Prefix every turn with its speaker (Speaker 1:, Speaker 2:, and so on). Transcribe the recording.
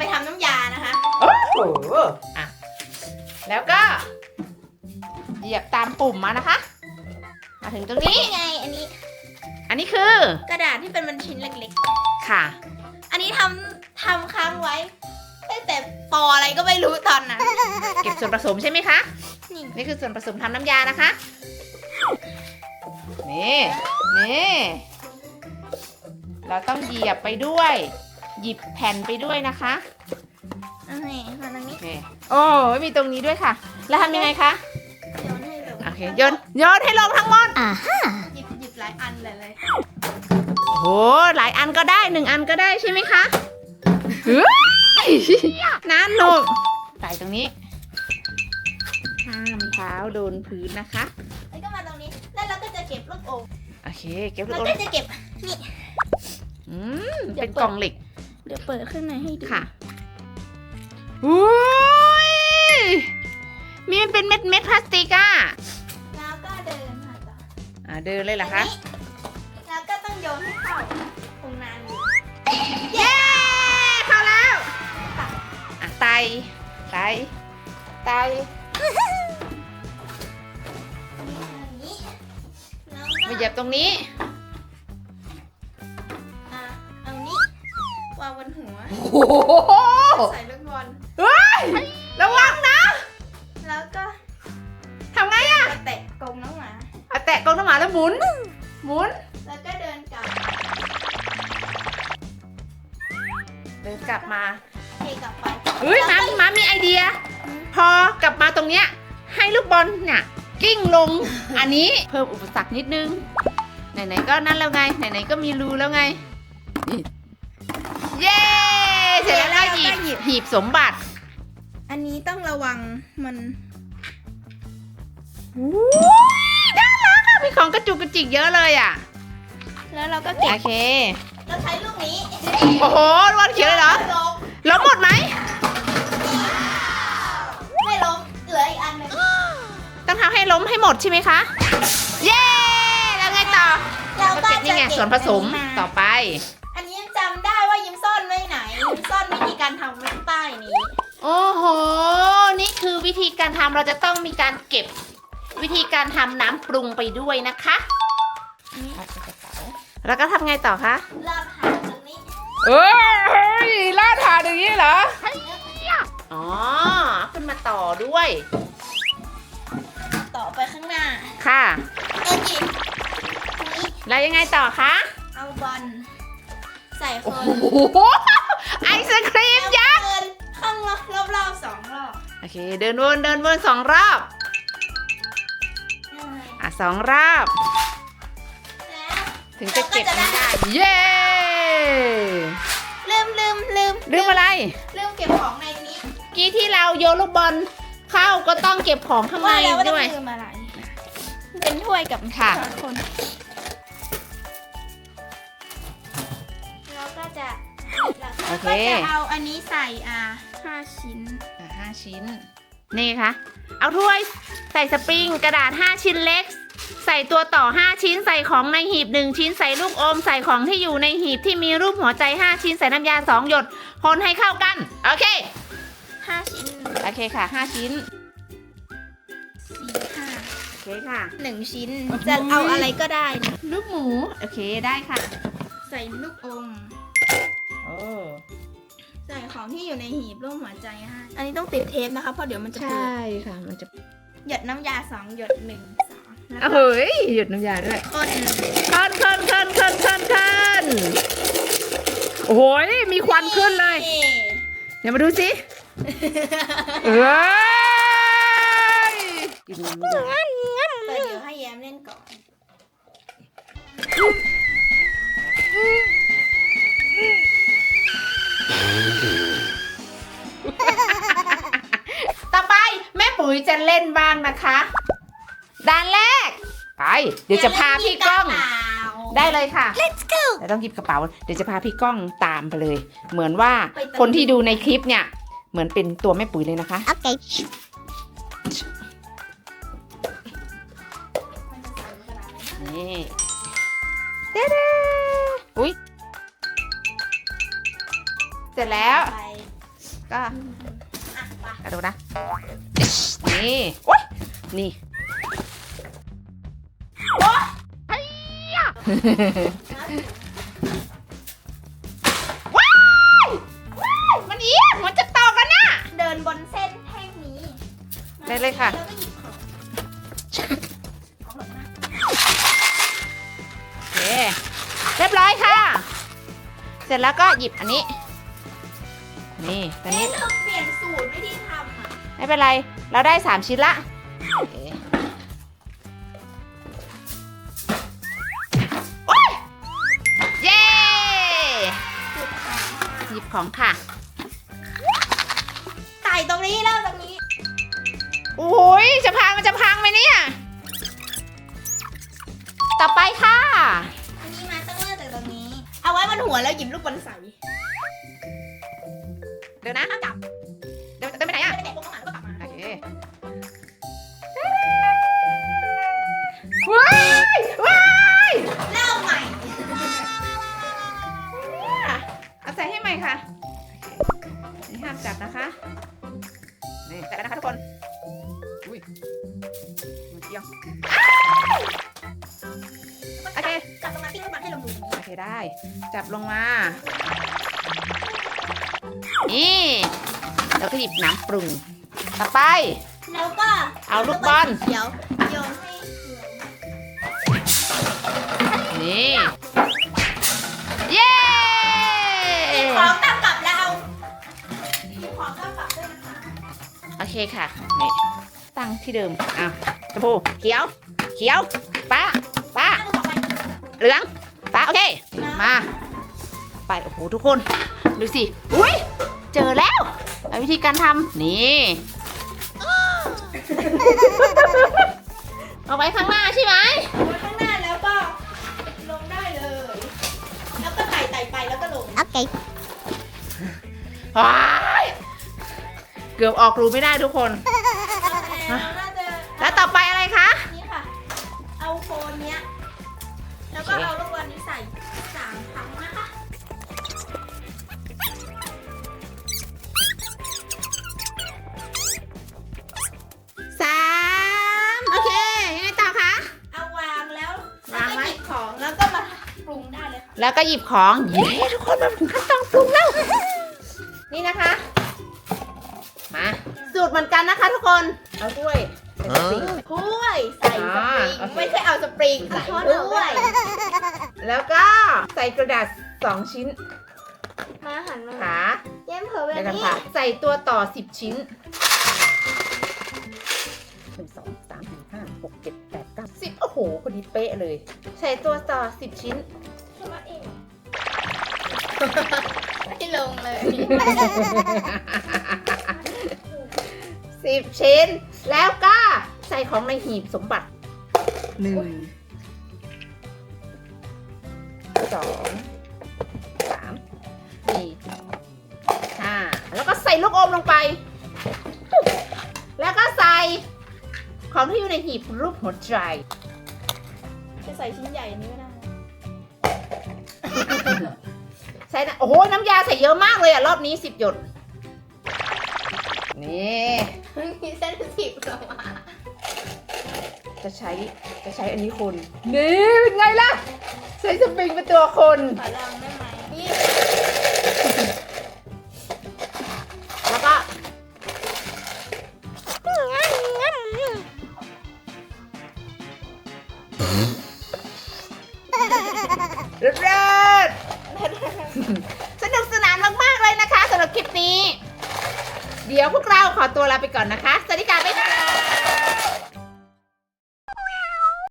Speaker 1: ไปทำน้ำยานะคะ
Speaker 2: โอ้โหอะ แล้วก็ เหยียบตามปุ่มมานะคะ มาถึงตรงนี้
Speaker 1: นี่ไง อันนี้
Speaker 2: อันนี้คือ
Speaker 1: กระดาษที่เป็นมันชิ้นเล็ก
Speaker 2: ค่ะ
Speaker 1: ๆ อันนี้ทำทำค้างไว้ตั้งแต่ปออะไรก็ไม่รู้ตอนนั้น
Speaker 2: เก็บส่วนผสมใช่ไหมคะ
Speaker 1: นี่
Speaker 2: นี่คือส่วนผสมทำน้ำยานะคะ นี่ นี่ เราต้องเหยียบไปด้วย หยิบแผ่นไปด้วยนะคะ
Speaker 1: อันนี้มาตรงนี้
Speaker 2: นี่โอ้ยมีตรงนี้ด้วยค่ะ แล้วทำยังไงคะ
Speaker 1: โยนให้แบบ
Speaker 2: โอเคโยนโยนให้ลงทั้งหมด
Speaker 1: หยิบหยิบหลายอันเลยเลย
Speaker 2: โหหลายอันก็ได้หนึ่งอันก็ได้ใช่ไหมคะเฮ้ยนั่นลูกใส่ตรงนี้ห้ามเท้าโดนพื้นนะคะ
Speaker 1: แล้วก็มาตรงนี้ แล้วเราก็จะเก็บลูกโป่ง
Speaker 2: โอเค เก็บลู
Speaker 1: เรา
Speaker 2: กอ
Speaker 1: ก็
Speaker 2: ม
Speaker 1: จะเก็บนี่
Speaker 2: อืม
Speaker 1: เดี๋ยว
Speaker 2: เป็นกล่องเหล็ก
Speaker 1: เดี๋ยวเปิดข้างในให้ดู
Speaker 2: ค่ะอุ้ยมีมันเป็นเม็ดเม็ดพลาสติกอะ
Speaker 1: แล้วก็เดินค่ะต่อ
Speaker 2: อ่าเดินเลยเหรอคะ
Speaker 1: อันนี้แล้วก็ต้องโยนให้เข้าตรงนั้นอยู่
Speaker 2: เย้เข้าแล้วอะไตไตไต
Speaker 1: อันนี้แล้ว
Speaker 2: มาเหยี
Speaker 1: ก็
Speaker 2: ยบตรงนี้ โอ้โห
Speaker 1: ใส่ลูกบอล
Speaker 2: เฮ้ยระวังนะ
Speaker 1: แล้วก็
Speaker 2: ทำไงอะ
Speaker 1: กระเตะกรงน้องหมา
Speaker 2: อะแตะกรงน้ำหมาแล้วหมุน หมุน
Speaker 1: แล้วก็เดินกลับ
Speaker 2: เดินกลับมา
Speaker 1: เทกลับไป
Speaker 2: เฮ้ยมามามีไอเดีย พอกลับมาตรงเนี้ยให้ลูกบอลเนี่ยกิ้งลง อันนี้เพิ่มอุปสรรคนิดนึง ไหนๆก็นั่นแล้วไง ไหนๆก็มีรูแล้วไงนี่เย้ เสร็จแล้วก็หยิบหีบสมบัติ
Speaker 1: อันนี้ต้องระวังมัน
Speaker 2: อุ้ยน่ารักอะมีของกระจุกกระจิกเยอะเลยอะ
Speaker 1: แล้วเราก็เก็
Speaker 2: โอบเค
Speaker 1: เราใช้ลูกนี้
Speaker 2: โอ้โหรอนเขียวเลยเหรอ
Speaker 1: ล้ม
Speaker 2: ล้มหมดไหม
Speaker 1: ไม่ล้มเหลืออีกอันหนึง
Speaker 2: ต้องทำให้ล้มให้หมดใช่ไหมคะ เย้ แล้วไงต่อ
Speaker 1: เราก็จะ
Speaker 2: นี่ไง
Speaker 1: เก็บ
Speaker 2: ส่วนผสม
Speaker 1: อันนี้า
Speaker 2: ต่อไป โอ้โห นี่คือวิธีการทำเราจะต้องมีการเก็บวิธีการทำน้ำปรุงไปด้วยนะคะ
Speaker 1: นี่
Speaker 2: แล้วก็ทำไงต่อคะ
Speaker 1: ลาดหางตรงนี้
Speaker 2: เอ้ยลาดหาอย่างนี้เหรอ อ๋อ ขึ้นมาต่อด้วย
Speaker 1: ต่อไปข้างหน้า
Speaker 2: ค่ะ
Speaker 1: เอ็นจินี้
Speaker 2: แล้วยังไงต่อคะ
Speaker 1: เอาบอลใส่ค
Speaker 2: โอ้
Speaker 1: น
Speaker 2: โหไอศครีม
Speaker 1: อบรอบๆสองรอบ
Speaker 2: โอเค เดินวนเดินวนสองรอบอะสองรอบ
Speaker 1: แล้ว
Speaker 2: ถึงจะเก็บมันได้ เย้
Speaker 1: ลืมลืมลืม
Speaker 2: ลืมอะไร
Speaker 1: ลืมเก็บของในนี้
Speaker 2: กี้ที่เราโยนลูกบอลเข้าก็ต้องเก็บของข้างใน
Speaker 1: ว่าแล้วว่าต้อ
Speaker 2: ด้
Speaker 1: ง
Speaker 2: วย
Speaker 1: ลืมอะไร เป็นถ้วยกับ
Speaker 2: ค่ะ
Speaker 1: สองคนเราก็จะ
Speaker 2: โอเค
Speaker 1: ก็จะเอาอันนี้ใส่อ่า ห้าชิ้น
Speaker 2: อะห้าชิ้น นี่คะเอาถ้วยใส่สปริงกระดาษ 5 ชิ้นเล็ก ใส่ตัวต่อ 5 ชิ้นใส่ของในหีบ 1 ชิ้นใส่ลูกอม ใส่ของที่อยู่ในหีบที่มีรูปหัวใจ 5 ชิ้นใส่น้ำยา 2 หยดคนให้เข้ากัน โอเค
Speaker 1: ห้าชิ้น
Speaker 2: โอเคค่ะ 5 ชิ้น
Speaker 1: สี่ห้า
Speaker 2: โอเคค่ะ
Speaker 1: หนึ่งชิ้นจะเอาอะไรก็ได้นะ
Speaker 2: ลูกหมู โอเคได้ค่ะ
Speaker 1: ใส่ลูกอม
Speaker 2: โอ้
Speaker 1: ใส่ของที่อยู่ในหีบรูปหัวใจให้ อันนี้ต้องติดเทปนะคะเพราะเดี๋ยวมันจะ
Speaker 2: ใช
Speaker 1: เปื้อน่
Speaker 2: ค่ะ มันจะ
Speaker 1: หยดน้ำยาสองหยดหนึ่งสองแล้ว
Speaker 2: เฮ้ยหยุดน้ำยาด้วย
Speaker 1: คน
Speaker 2: คันคันคันคันคันคันโอ้ยมีควันขึ้นเลย เดี๋ยวมาดูสิ เอ้ยกินน้ำยา
Speaker 1: แต่เดี๋ยวให้แย้มเล่นก่อน
Speaker 2: ต่ แม่ปุ๋ยจะเล่นบ้างนะคะ ด้านแรก ไป เดี๋ยวจะพาพี่ก้อง ได้เลยค่ะ
Speaker 1: Let's go
Speaker 2: แต่ต้องหยิบกระเป๋า เดี๋ยวจะพาพี่ก้องตามไปเลย เหมือนว่าคนที่ดูในคลิปเนี่ย เหมือนเป็นตัวแม่ปุ๋ยเลยนะคะ
Speaker 1: Okay
Speaker 2: นี่เด้ๆอุ้ยร็จแล้ว
Speaker 1: ไป
Speaker 2: ก็
Speaker 1: อะไป
Speaker 2: กระโดดนะ นี่ โอ๊ย นี่ไอ้ยะว้ายว้ายมันเอียงมันจะต่อกันน่ะ
Speaker 1: เดินบนเส้นแท่งนี้
Speaker 2: ได้เลยค่ะ
Speaker 1: แล้วก็หยิบของของหล่นมา
Speaker 2: โอเคเรียบร้อยค่ะ เสร็จแล้วก็หยิบอันนี้ นี่ตัว
Speaker 1: เอ๊ะ
Speaker 2: นี้
Speaker 1: เราเปลี่ยนสูตรวิธีทำอะ
Speaker 2: ไม่เป็นไร เราได้ 3 ชิ้นละโอเคโอ๊ยเย้
Speaker 1: สูตรของ
Speaker 2: หยิบของค่ะ
Speaker 1: ใส่ตรงนี้แล้วตรงนี้
Speaker 2: โอ้ยจะพังมันจะพังไหมเนี่ย ต่อไปค่ะ
Speaker 1: อันนี้มาต้องเริ่มจากตรงนี้ เอาไว้บนหัวแล้วหยิบลูกบอลใส่
Speaker 2: เดี๋ยวนะกลับ เดี๋ยวเดินไปไหนอะ
Speaker 1: ไม่ได้เตะพวกข้างหลังแล้วก็กลับมา
Speaker 2: โอเคว้ายว้าย
Speaker 1: เริ่มใหม่
Speaker 2: เนี่ยเอาใส่ให้ใหม่ค่ะโอเคนี่ห้ามจับนะคะ นี่ใส่แล้วนะคะทุกคน อุ้ยมันเกี่ยวโอเค
Speaker 1: จับตรงนั้นทิ้งลูกบอลให้ลงมือ
Speaker 2: โอเคได้ จับลงมา นี่แล้วก็หยิบน้ำปรุงต่อไป
Speaker 1: แล้วก็
Speaker 2: เอาลูกบอล
Speaker 1: เขียวโยนให้เหลือง
Speaker 2: นี่เย้
Speaker 1: ของตามกลับแล้วมีของตามกลับด้วยนะคะ
Speaker 2: โอเคค่ะนี่ตั้งที่เดิมอ้าวชมพูเขียว เขียวฟ้าฟ้า
Speaker 1: อันต่อไป
Speaker 2: เหลืองฟ้าโอเค มา ไปโอ้โหทุกคน ดูสิ อุ้ยเจอแล้วเอาวิธีการทำนี่ เอาไว้ข้างหน้าใช่ไหม
Speaker 1: ไว้ข้างหน้าแล้วก็ลงได้เลย แล้วก็ไต่ไต่ไปแล้วก็ลง โอเค
Speaker 2: ว้ายเกือบออกรูไม่ได้ทุกคน แล้วก็หยิบของ เย้ทุกคนมาถึงขั้นตอนปรุงแล้ว นี่นะคะ มาสูตรเหมือนกันนะคะทุกคน เอาด้วยใส่สปริง
Speaker 1: ถ้วยใส่สปริง
Speaker 2: อ่าโอเค
Speaker 1: ไม่ใช่เอาสปริงใส่ถ้วย
Speaker 2: แล้วก็ใส่กระดาษ2ชิ้น
Speaker 1: มาหันมา
Speaker 2: ขา
Speaker 1: เย้มเผลอแบบ
Speaker 2: เดี๋ยวกัน
Speaker 1: นี้
Speaker 2: ค่ะใส่ตัวต่อ10ชิ้นหนึ่งสองสามสี่ห้าหกเจ็ดแปดเก้าสิบโอ้โหพอดีเป๊ะเลย ใส่ตัวต่อ10ชิ้น
Speaker 1: แค่ว่าเอง ไม่ลงเลย
Speaker 2: สิบชิ้น แล้วก็ใส่ของในหีบสมบัติหนึ่งสองสามสี่ห้าแล้วก็ใส่ลูกอมลงไป แล้วก็ใส่ของที่อยู่ในหีบรูปหัวใจ
Speaker 1: จะใส่ชิ้นใหญ่นี้ก็ได้
Speaker 2: ใส่นะโอ้โหน้ำยาใส่เยอะมากเลยอะรอบนี้สิบหยด นี่
Speaker 1: มีเส้นสิบออกมา
Speaker 2: จะใช้จะใช้อันนี้คนนี่เป็นไงล่ะ ใช้สปริงเป็นตัวคน
Speaker 1: ขอลองได้ไหมนี่
Speaker 2: แล้วก็เลิศ สนุกสนานมากๆเลยนะคะสำหรับคลิปนี้ เดี๋ยวพวกเราขอตัวลาไปก่อนนะคะ สวัสดีค่ะบ๊ายบาย